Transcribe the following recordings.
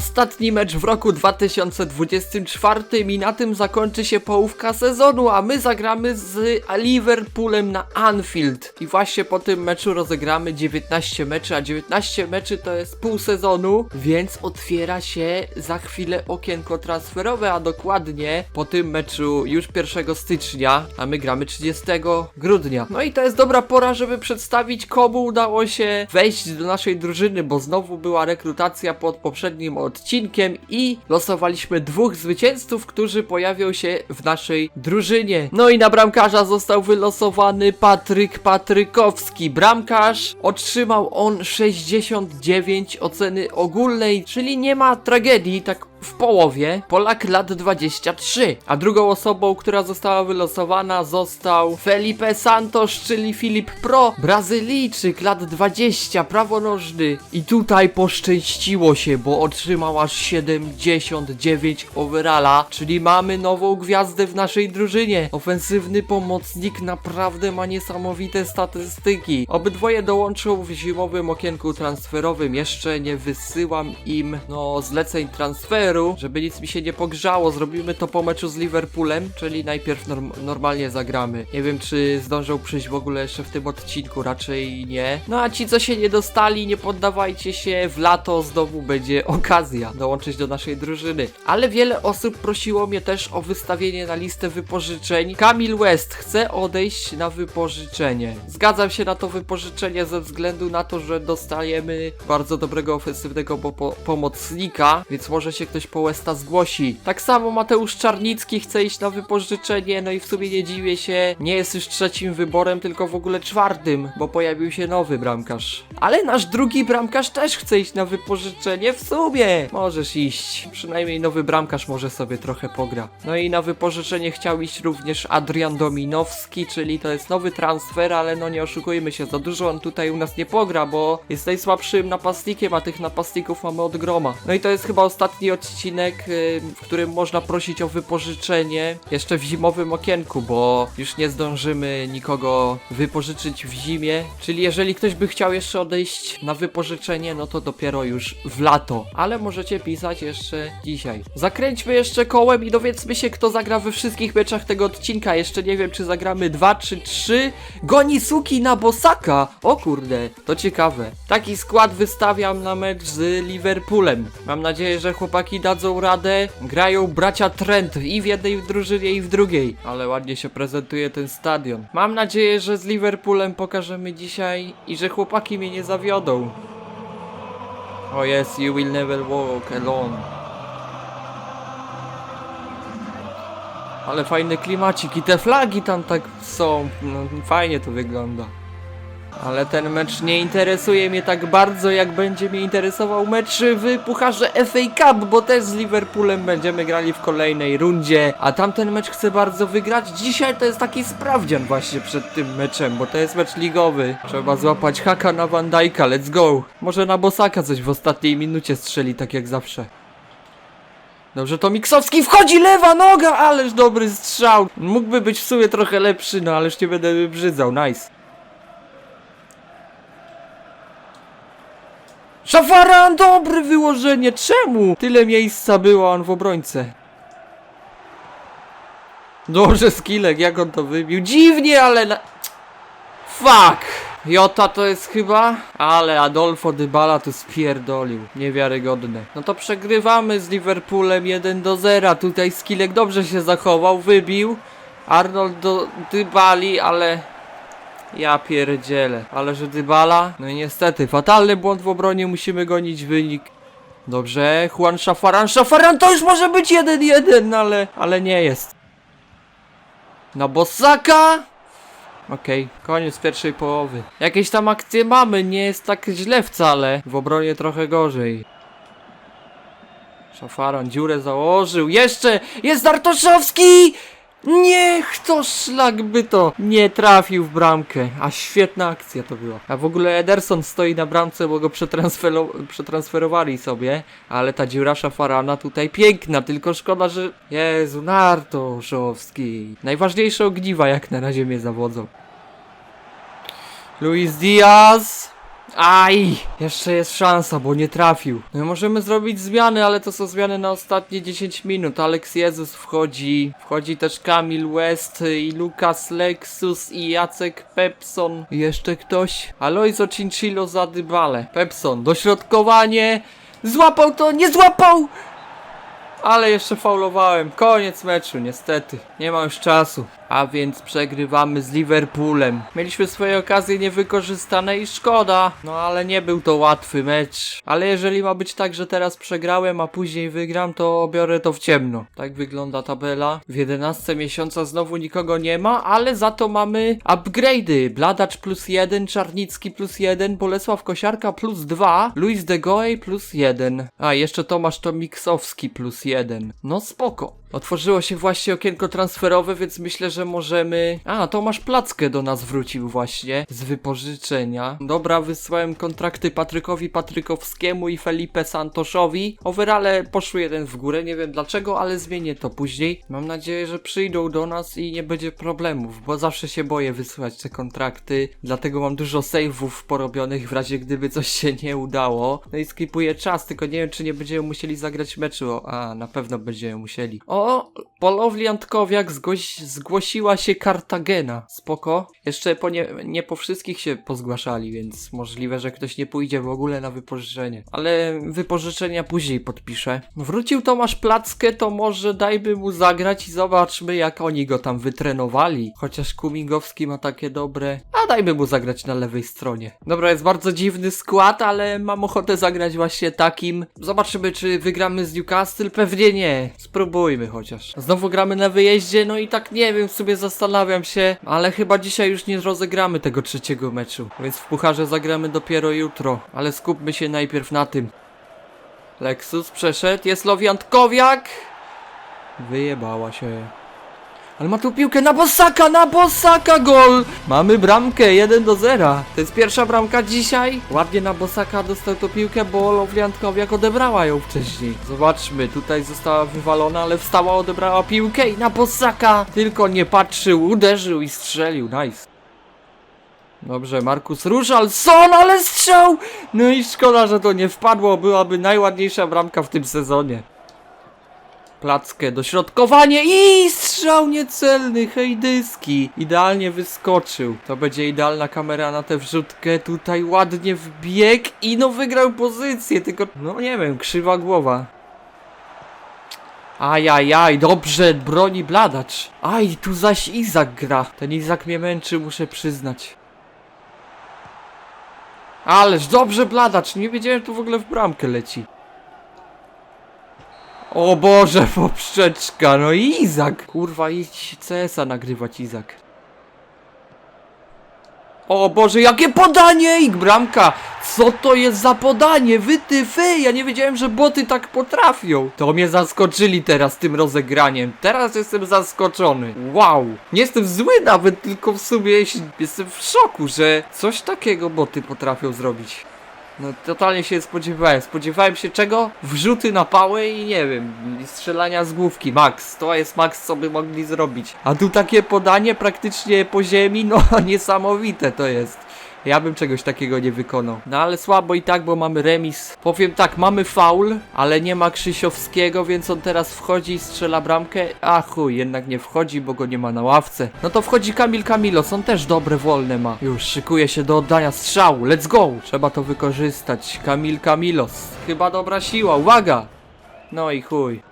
ostatni mecz w roku 2024 i na tym zakończy się połówka sezonu, a my zagramy z Liverpoolem na Anfield. I właśnie po tym meczu rozegramy 19 meczy, a 19 meczy to jest pół sezonu, więc otwiera się za chwilę okienko transferowe, a dokładnie po tym meczu już 1 stycznia, a my gramy 30 grudnia. No i to jest dobra pora, żeby przedstawić komu udało się wejść do naszej drużyny, bo znowu była rekrutacja pod poprzednim odcinkiem i losowaliśmy dwóch zwycięzców, którzy pojawią się w naszej drużynie. No i na bramkarza został wylosowany Patryk Patrykowski. Bramkarz otrzymał on 69 oceny ogólnej, czyli nie ma tragedii, tak w połowie Polak lat 23, a drugą osobą, która została wylosowana został Felipe Santos, czyli Filip Pro, Brazylijczyk lat 20, prawonożny i tutaj poszczęściło się, bo otrzymał aż 79 overalla, czyli mamy nową gwiazdę w naszej drużynie. Ofensywny pomocnik naprawdę ma niesamowite statystyki. Obydwoje dołączą w zimowym okienku transferowym, jeszcze nie wysyłam im no zleceń transferu, żeby nic mi się nie pogrzało. Zrobimy to po meczu z Liverpoolem, czyli najpierw norm normalnie zagramy. Nie wiem, czy zdążą przyjść w ogóle jeszcze w tym odcinku, raczej nie. No a ci, co się nie dostali, nie poddawajcie się, w lato znowu będzie okazja dołączyć do naszej drużyny. Ale wiele osób prosiło mnie też o wystawienie na listę wypożyczeń. Kamil West chce odejść na wypożyczenie. Zgadzam się na to wypożyczenie ze względu na to, że dostajemy bardzo dobrego ofensywnego po po pomocnika, więc może się ktoś po Westa zgłosi. Tak samo Mateusz Czarnicki chce iść na wypożyczenie, no i w sumie nie dziwię się, nie jest już trzecim wyborem, tylko w ogóle czwartym, bo pojawił się nowy bramkarz. Ale nasz drugi bramkarz też chce iść na wypożyczenie w sumie. Możesz iść. Przynajmniej nowy bramkarz może sobie trochę pogra. No i na wypożyczenie chciał iść również Adrian Dominowski, czyli to jest nowy transfer, ale no nie oszukujmy się, za dużo on tutaj u nas nie pogra, bo jest najsłabszym napastnikiem, a tych napastników mamy od groma. No i to jest chyba ostatni odcinek, y, w którym można prosić o wypożyczenie jeszcze w zimowym okienku, bo już nie zdążymy nikogo wypożyczyć w zimie. Czyli jeżeli ktoś by chciał jeszcze odejść na wypożyczenie, no to dopiero już w lato. Ale możecie pisać jeszcze dzisiaj. Zakręćmy jeszcze kołem i dowiedzmy się, kto zagra we wszystkich meczach tego odcinka. Jeszcze nie wiem, czy zagramy 2 czy 3. Goni Suki na Bosaka! O kurde, to ciekawe. Taki skład wystawiam na mecz z Liverpoolem. Mam nadzieję, że chłopaki dadzą radę. Grają bracia Trent i w jednej drużynie i w drugiej. Ale ładnie się prezentuje ten stadion. Mam nadzieję, że z Liverpoolem pokażemy dzisiaj i że chłopaki mnie nie zawiodą. Oh yes, you will never walk alone. Ale fajny klimacik i te flagi tam tak są. No, fajnie to wygląda. Ale ten mecz nie interesuje mnie tak bardzo, jak będzie mnie interesował mecz w Pucharze FA Cup, bo też z Liverpoolem będziemy grali w kolejnej rundzie, a tamten mecz chcę bardzo wygrać. Dzisiaj to jest taki sprawdzian właśnie przed tym meczem, bo to jest mecz ligowy. Trzeba złapać haka na Van Dijk'a, let's go. Może na Bosaka coś w ostatniej minucie strzeli, tak jak zawsze. Dobrze, to Miksowski wchodzi, lewa noga, ależ dobry strzał. Mógłby być w sumie trochę lepszy, no ależ nie będę wybrzydzał, nice. Szafaran, dobre wyłożenie, czemu? Tyle miejsca było, on w obrońce. Dobrze, skillek, jak on to wybił? Dziwnie, ale na... Fuck! Jota to jest chyba? Ale Adolfo Dybala to spierdolił. Niewiarygodne. No to przegrywamy z Liverpoolem 1 do 0. Tutaj skillek dobrze się zachował, wybił. Arnold do Dybali, ale ja pierdzielę, ale że Dybala? No i niestety, fatalny błąd w obronie, musimy gonić wynik. Dobrze, Juan Szafaran, Szafaran to już może być 1-1, ale, ale nie jest. Na Bosaka! Okej, koniec pierwszej połowy. Jakieś tam akcje mamy, nie jest tak źle wcale. W obronie trochę gorzej. Szafaran dziurę założył. Jeszcze! Jest Dartoszowski! Niech to szlak by to nie trafił w bramkę. A świetna akcja to była. A w ogóle Ederson stoi na bramce, bo go przetransfero- przetransferowali sobie. Ale ta dziura szafarana tutaj piękna, tylko szkoda, że... Jezu, Nartoszowski. Najważniejsze ogniwa jak na razie mnie zawodzą. Luis Diaz. Aj! Jeszcze jest szansa, bo nie trafił. No możemy zrobić zmiany, ale to są zmiany na ostatnie 10 minut. Alex Jezus wchodzi, wchodzi też Kamil West i Lukas Lexus i Jacek Pepson. I jeszcze ktoś? Aloizo Cinchillo za Dybale. Pepson, dośrodkowanie! Złapał to, nie złapał! Ale jeszcze faulowałem. Koniec meczu, niestety. Nie ma już czasu. A więc przegrywamy z Liverpoolem. Mieliśmy swoje okazje niewykorzystane i szkoda. No ale nie był to łatwy mecz. Ale jeżeli ma być tak, że teraz przegrałem, a później wygram, to biorę to w ciemno. Tak wygląda tabela. W 11 miesiąca znowu nikogo nie ma, ale za to mamy upgrade'y. Bladacz plus 1, Czarnicki plus 1, Bolesław Kosiarka plus 2, Luis de Goey plus 1. A, jeszcze Tomasz Tomiksowski plus 1. No spoko. Otworzyło się właśnie okienko transferowe, więc myślę, że możemy... A, Tomasz Plackę do nas wrócił właśnie z wypożyczenia. Dobra, wysłałem kontrakty Patrykowi Patrykowskiemu i Felipe Santoszowi. Overale poszły jeden w górę, nie wiem dlaczego, ale zmienię to później. Mam nadzieję, że przyjdą do nas i nie będzie problemów, bo zawsze się boję wysyłać te kontrakty, dlatego mam dużo save'ów porobionych w razie gdyby coś się nie udało. No i skipuję czas, tylko nie wiem czy nie będziemy musieli zagrać meczu. A, na pewno będziemy musieli. O, all Antkowiak zgłoś, zgłosiła się Kartagena. Spoko. Jeszcze po nie, nie po wszystkich się pozgłaszali, więc możliwe, że ktoś nie pójdzie w ogóle na wypożyczenie. Ale wypożyczenia później podpiszę. Wrócił Tomasz Plackę, to może dajmy mu zagrać i zobaczmy jak oni go tam wytrenowali. Chociaż Kumingowski ma takie dobre... A dajmy mu zagrać na lewej stronie. Dobra, jest bardzo dziwny skład, ale mam ochotę zagrać właśnie takim. Zobaczymy czy wygramy z Newcastle. Pewnie nie. Spróbujmy chociaż. Znowu gramy na wyjeździe, no i tak nie wiem, sobie zastanawiam się, ale chyba dzisiaj już nie rozegramy tego trzeciego meczu. Więc w pucharze zagramy dopiero jutro. Ale skupmy się najpierw na tym. Lexus przeszedł, jest Lowiantkowiak! Wyjebała się. Ale ma tu piłkę na Bosaka, na Bosaka gol! Mamy bramkę 1 do 0. To jest pierwsza bramka dzisiaj. Ładnie na Bosaka dostał tą piłkę, bo Lowliantkowiak odebrała ją wcześniej. Zobaczmy, tutaj została wywalona, ale wstała, odebrała piłkę i na Bosaka! Tylko nie patrzył, uderzył i strzelił. Nice. Dobrze, Markus Ruszalson, ale strzał! No i szkoda, że to nie wpadło, byłaby najładniejsza bramka w tym sezonie. Plackę, dośrodkowanie i strzał niecelny, hejdyski. Idealnie wyskoczył. To będzie idealna kamera na tę wrzutkę. Tutaj ładnie wbieg i no wygrał pozycję, tylko no nie wiem, krzywa głowa. Ajajaj, dobrze, broni bladacz. Aj, tu zaś Izak gra. Ten Izak mnie męczy, muszę przyznać. Ależ dobrze bladacz, nie wiedziałem, tu w ogóle w bramkę leci. O Boże, poprzeczka, no Izak. Kurwa, idź CS-a nagrywać, Izak. O Boże, jakie podanie! I bramka! Co to jest za podanie? Wy ty, wy! Ja nie wiedziałem, że boty tak potrafią. To mnie zaskoczyli teraz tym rozegraniem. Teraz jestem zaskoczony. Wow! Nie jestem zły nawet, tylko w sumie jestem w szoku, że coś takiego boty potrafią zrobić. No totalnie się spodziewałem. Spodziewałem się czego? Wrzuty na pałę i nie wiem, strzelania z główki. Max, to jest max, co by mogli zrobić. A tu takie podanie praktycznie po ziemi, no niesamowite to jest. Ja bym czegoś takiego nie wykonał. No ale słabo i tak, bo mamy remis. Powiem tak, mamy faul, ale nie ma Krzysiowskiego, więc on teraz wchodzi i strzela bramkę. A chuj, jednak nie wchodzi, bo go nie ma na ławce. No to wchodzi Kamil Kamilos, on też dobre wolne ma. Już szykuje się do oddania strzału. Let's go! Trzeba to wykorzystać. Kamil Kamilos. Chyba dobra siła, uwaga! No i chuj.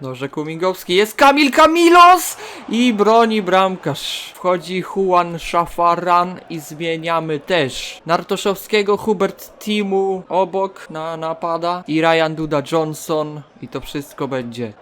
Dobrze, Kumingowski jest Kamil Kamilos i broni bramkarz. Wchodzi Juan Szafaran i zmieniamy też. Nartoszowskiego, Hubert Timu obok na napada i Ryan Duda Johnson i to wszystko będzie.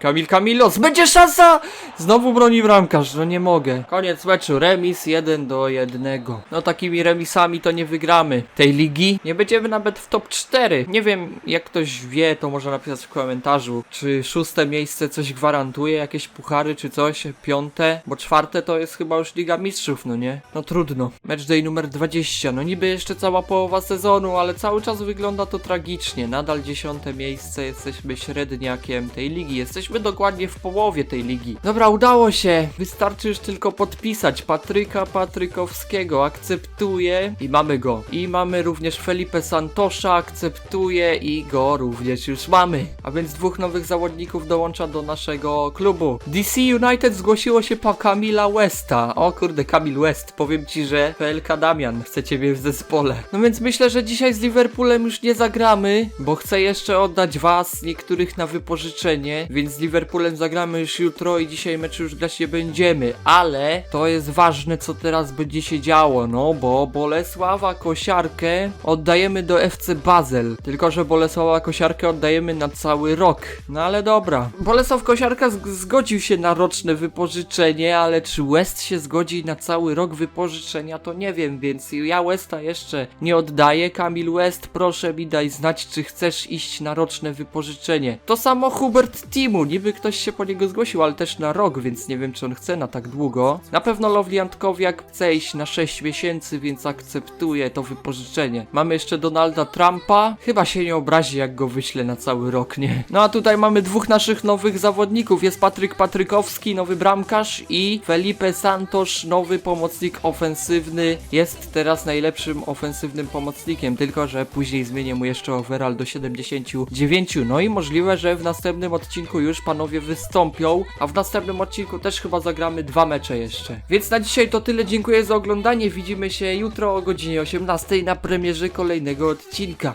Kamil Kamilos, będzie szansa! Znowu broni bramkarz, no nie mogę. Koniec meczu, remis 1 do 1. No takimi remisami to nie wygramy tej ligi. Nie będziemy nawet w top 4. Nie wiem, jak ktoś wie, to może napisać w komentarzu, czy szóste miejsce coś gwarantuje, jakieś puchary czy coś, piąte, bo czwarte to jest chyba już Liga Mistrzów, no nie? No trudno. Match day numer 20, no niby jeszcze cała połowa sezonu, ale cały czas wygląda to tragicznie. Nadal dziesiąte miejsce, jesteśmy średniakiem tej ligi, jesteśmy Jesteśmy dokładnie w połowie tej ligi. Dobra, udało się. Wystarczy już tylko podpisać Patryka Patrykowskiego. Akceptuję i mamy go. I mamy również Felipe Santosza. Akceptuję i go również już mamy. A więc dwóch nowych zawodników dołącza do naszego klubu. DC United zgłosiło się po Kamila Westa. O kurde, Kamil West. Powiem ci, że PLK Damian chce ciebie w zespole. No więc myślę, że dzisiaj z Liverpoolem już nie zagramy, bo chcę jeszcze oddać was niektórych na wypożyczenie, więc z Liverpoolem zagramy już jutro i dzisiaj meczu już grać nie będziemy, ale to jest ważne co teraz będzie się działo, no bo Bolesława Kosiarkę oddajemy do FC Basel, tylko że Bolesława Kosiarkę oddajemy na cały rok, no ale dobra. Bolesław Kosiarka zg- zgodził się na roczne wypożyczenie, ale czy West się zgodzi na cały rok wypożyczenia, to nie wiem, więc ja Westa jeszcze nie oddaję. Kamil West, proszę mi daj znać, czy chcesz iść na roczne wypożyczenie. To samo Hubert Timu, niby ktoś się po niego zgłosił, ale też na rok, więc nie wiem, czy on chce na tak długo. Na pewno Lovely Antkowiak chce iść na 6 miesięcy, więc akceptuje to wypożyczenie. Mamy jeszcze Donalda Trumpa, chyba się nie obrazi, jak go wyślę na cały rok, nie? No a tutaj mamy dwóch naszych nowych zawodników, jest Patryk Patrykowski, nowy bramkarz i Felipe Santos, nowy pomocnik ofensywny, jest teraz najlepszym ofensywnym pomocnikiem, tylko że później zmienię mu jeszcze overall do 79. No i możliwe, że w następnym odcinku już panowie wystąpią, a w następnym odcinku też chyba zagramy dwa mecze jeszcze. Więc na dzisiaj to tyle, dziękuję za oglądanie, widzimy się jutro o godzinie 18 na premierze kolejnego odcinka.